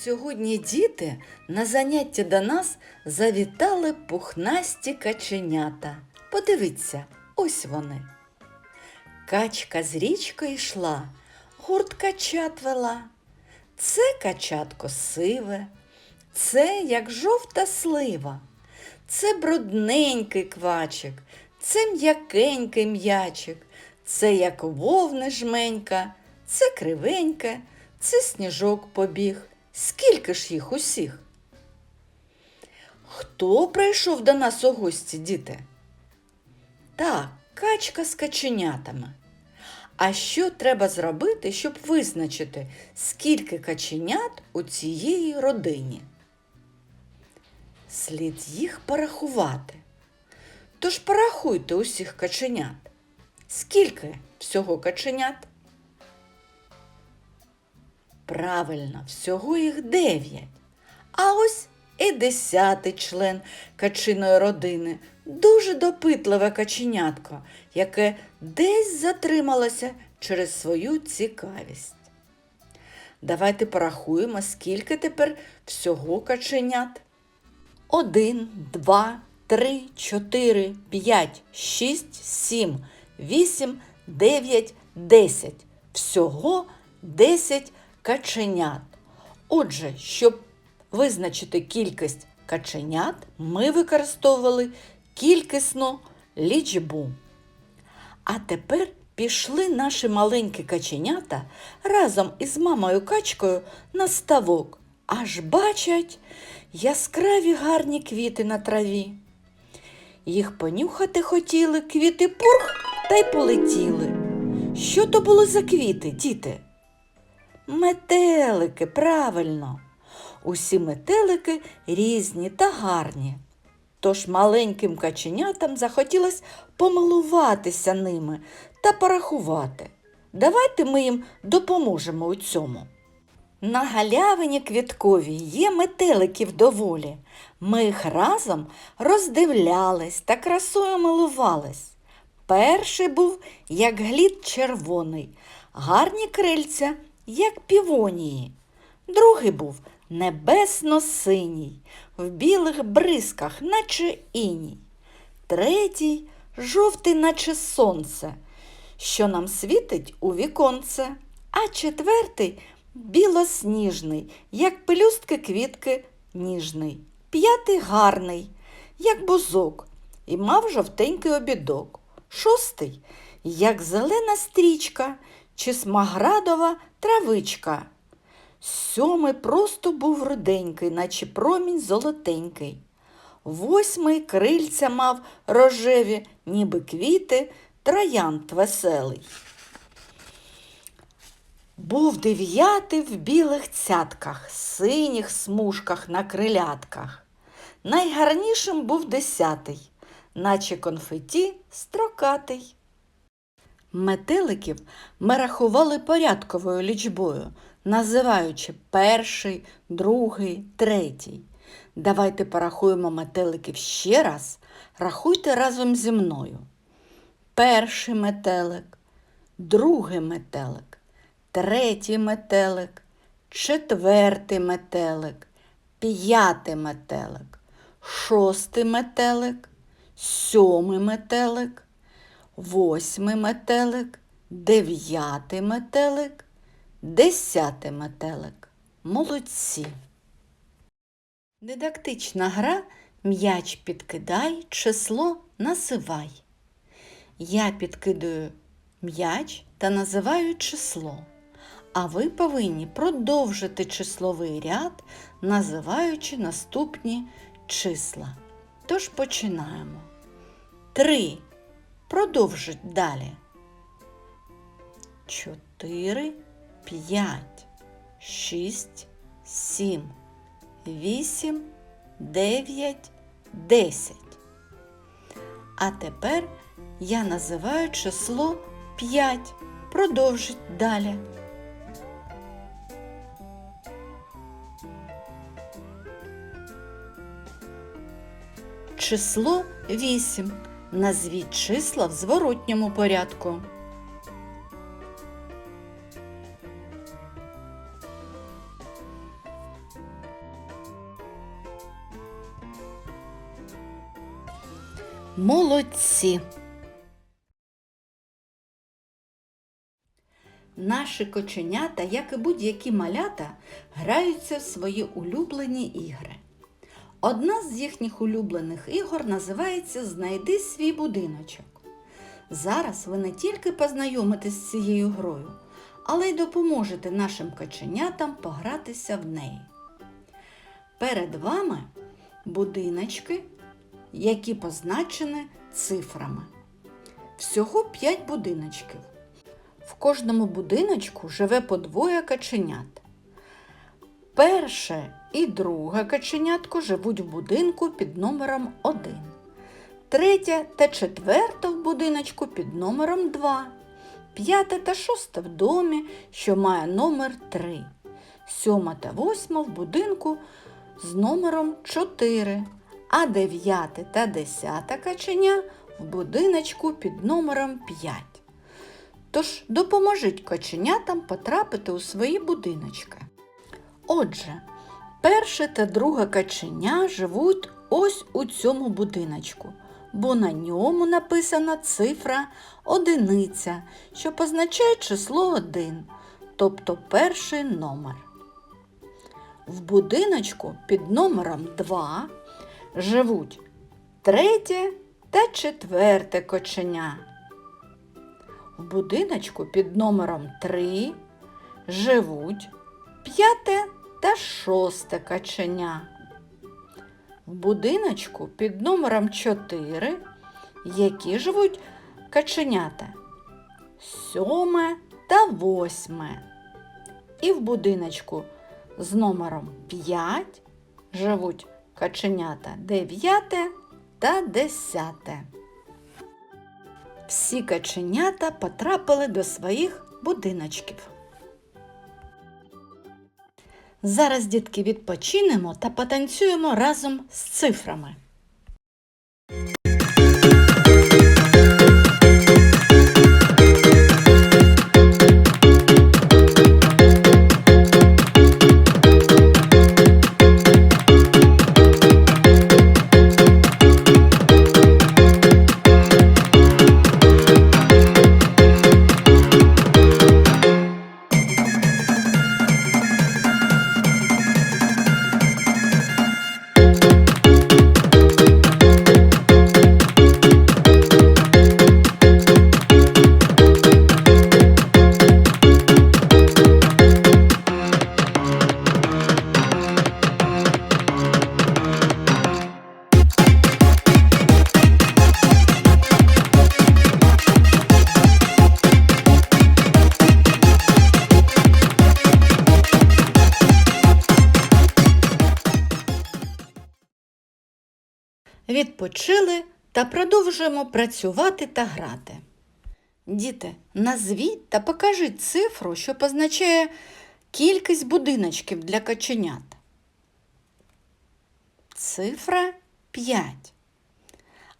Сьогодні діти на заняття до нас завітали пухнасті каченята. Подивіться, ось вони. Качка з річки йшла, гурт качат вела. Це качатко сиве, це як жовта слива, це брудненький квачик, це м'якенький м'ячик, це як вовни жменька, це кривеньке, це сніжок побіг. Скільки ж їх усіх? Хто прийшов до нас у гості, діти? Так, качка з каченятами. А що треба зробити, щоб визначити, скільки каченят у цієї родині? Слід їх порахувати. Тож порахуйте усіх каченят. Скільки всього каченят? Правильно, всього їх дев'ять. А ось і десятий член качиної родини, дуже допитливе каченятко, яке десь затрималося через свою цікавість. Давайте порахуємо, скільки тепер всього каченят. Один, два, три, чотири, п'ять, шість, сім, вісім, дев'ять, десять. Всього десять каченят. Отже, щоб визначити кількість каченят, ми використовували кількісну лічбу. А тепер пішли наші маленькі каченята разом із мамою качкою на ставок. Аж бачать яскраві гарні квіти на траві. Їх понюхати хотіли, квіти пурх та й полетіли. Що то було за квіти, діти? Метелики, правильно. Усі метелики різні та гарні. Тож маленьким каченятам захотілося помилуватися ними та порахувати. Давайте ми їм допоможемо у цьому. На галявині квітковій є метеликів доволі. Ми їх разом роздивлялись та красою милувались. Перший був, як глід червоний, гарні крильця, як півонії. Другий був небесно-синій, в білих бризках, наче іній. Третій жовтий, наче сонце, що нам світить у віконце. А четвертий білосніжний, як пелюстки квітки ніжний. П'ятий гарний, як бузок, і мав жовтенький обідок. Шостий, як зелена стрічка чи смаградова травичка. Сьомий просто був руденький, наче промінь золотенький. Восьмий крильця мав рожеві, ніби квіти, троянд веселий. Був дев'ятий в білих цятках, синіх смужках на крилятках. Найгарнішим був десятий, наче конфеті строкатий. Метеликів ми рахували порядковою лічбою, називаючи перший, другий, третій. Давайте порахуємо метеликів ще раз. Рахуйте разом зі мною. Перший метелик, другий метелик, третій метелик, четвертий метелик, п'ятий метелик, шостий метелик, сьомий метелик, восьмий метелик, дев'ятий метелик, десятий метелик. Молодці. Дидактична гра м'яч підкидай, число називай. Я підкидаю м'яч та називаю число. А ви повинні продовжити числовий ряд, називаючи наступні числа. Тож починаємо. Три. Продовжить далі. Чотири, п'ять, шість, сім, вісім, дев'ять, десять. А тепер я називаю число 5. Продовжить далі. Число 8. Назвіть числа в зворотньому порядку. Молодці. Наші коченята, як і будь-які малята, граються в свої улюблені ігри. Одна з їхніх улюблених ігор називається Знайди свій будиночок. Зараз ви не тільки познайомитесь з цією грою, але й допоможете нашим каченятам погратися в неї. Перед вами будиночки, які позначені цифрами. Всього 5 будиночків. В кожному будиночку живе по двоє каченят. Перше і друге каченятко живуть в будинку під номером 1. Третє та четверте в будиночку під номером 2. П'яте та шосте в домі, що має номер 3. Сьома та восьма в будинку з номером 4. А дев'яте та десяте каченя в будиночку під номером 5. Тож допоможіть каченятам потрапити у свої будиночки. Отже, перше та друге каченя живуть ось у цьому будиночку, бо на ньому написана цифра одиниця, що позначає число 1, тобто перший номер. В будиночку під номером 2 живуть третє та четверте коченя. В будиночку під номером 3 живуть п'яте та шосте каченя. В будиночку під номером 4, які живуть каченята, сьоме та восьме. І в будиночку з номером 5 живуть каченята 9 та 10. Всі каченята потрапили до своїх будиночків. Зараз, дітки, відпочинемо та потанцюємо разом з цифрами. Відпочили та продовжуємо працювати та грати. Діти, назвіть та покажіть цифру, що позначає кількість будиночків для каченят. Цифра 5.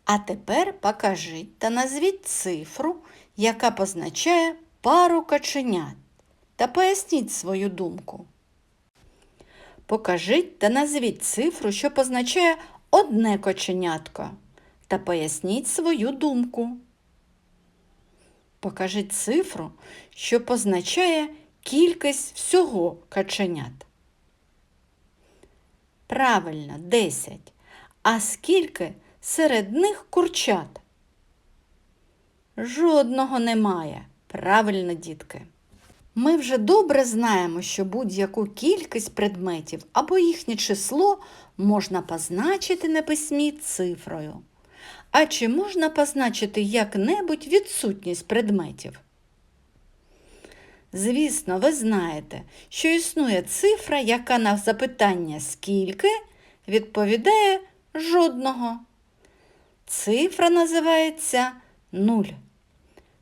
А тепер покажіть та назвіть цифру, яка позначає пару каченят. Та поясніть свою думку. Покажіть та назвіть цифру, що позначає одне коченятко. Та поясніть свою думку. Покажіть цифру, що позначає кількість всього каченят. Правильно, 10. А скільки серед них курчат? Жодного немає. Правильно, дітки. Ми вже добре знаємо, що будь-яку кількість предметів або їхнє число можна позначити на письмі цифрою. А чи можна позначити як-небудь відсутність предметів? Звісно, ви знаєте, що існує цифра, яка на запитання скільки відповідає жодного. Цифра називається нуль.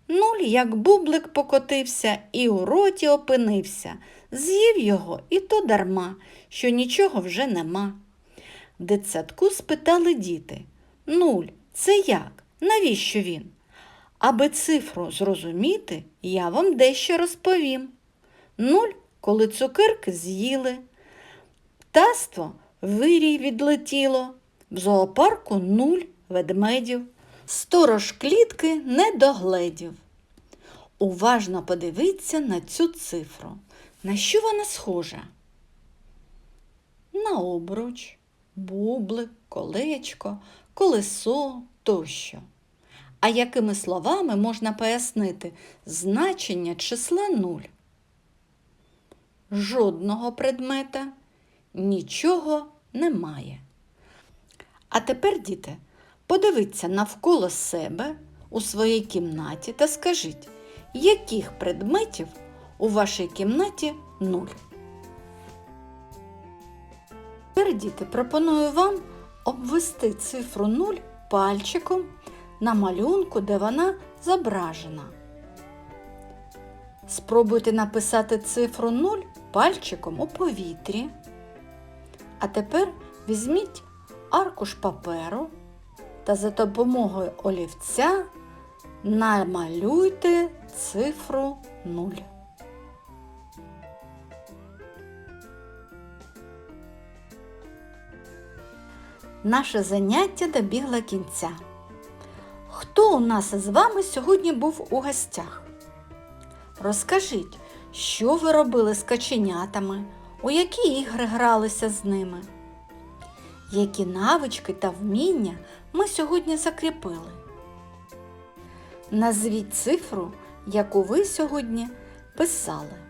Нуль, як бублик покотився і у роті опинився, з'їв його і то дарма, що нічого вже нема. В дитсадку спитали діти Нуль, це як? Навіщо він? Аби цифру зрозуміти, я вам дещо розповім. Нуль, коли цукерки з'їли. Птаство вирій відлетіло, в зоопарку нуль ведмедів. Сторож клітки не догледів. Уважно подивіться на цю цифру. На що вона схожа? На обруч, бублик, колечко, колесо тощо. А якими словами можна пояснити значення числа 0? Жодного предмета, нічого немає. А тепер, діти, подивіться навколо себе у своїй кімнаті та скажіть, яких предметів у вашій кімнаті нуль. Діти, пропоную вам обвести цифру 0 пальчиком на малюнку, де вона зображена. Спробуйте написати цифру 0 пальчиком у повітрі. А тепер візьміть аркуш паперу та за допомогою олівця намалюйте цифру 0. Наше заняття добігло кінця. Хто у нас із вами сьогодні був у гостях? Розкажіть, що ви робили з каченятами, у які ігри гралися з ними? Які навички та вміння ми сьогодні закріпили? Назвіть цифру, яку ви сьогодні писали.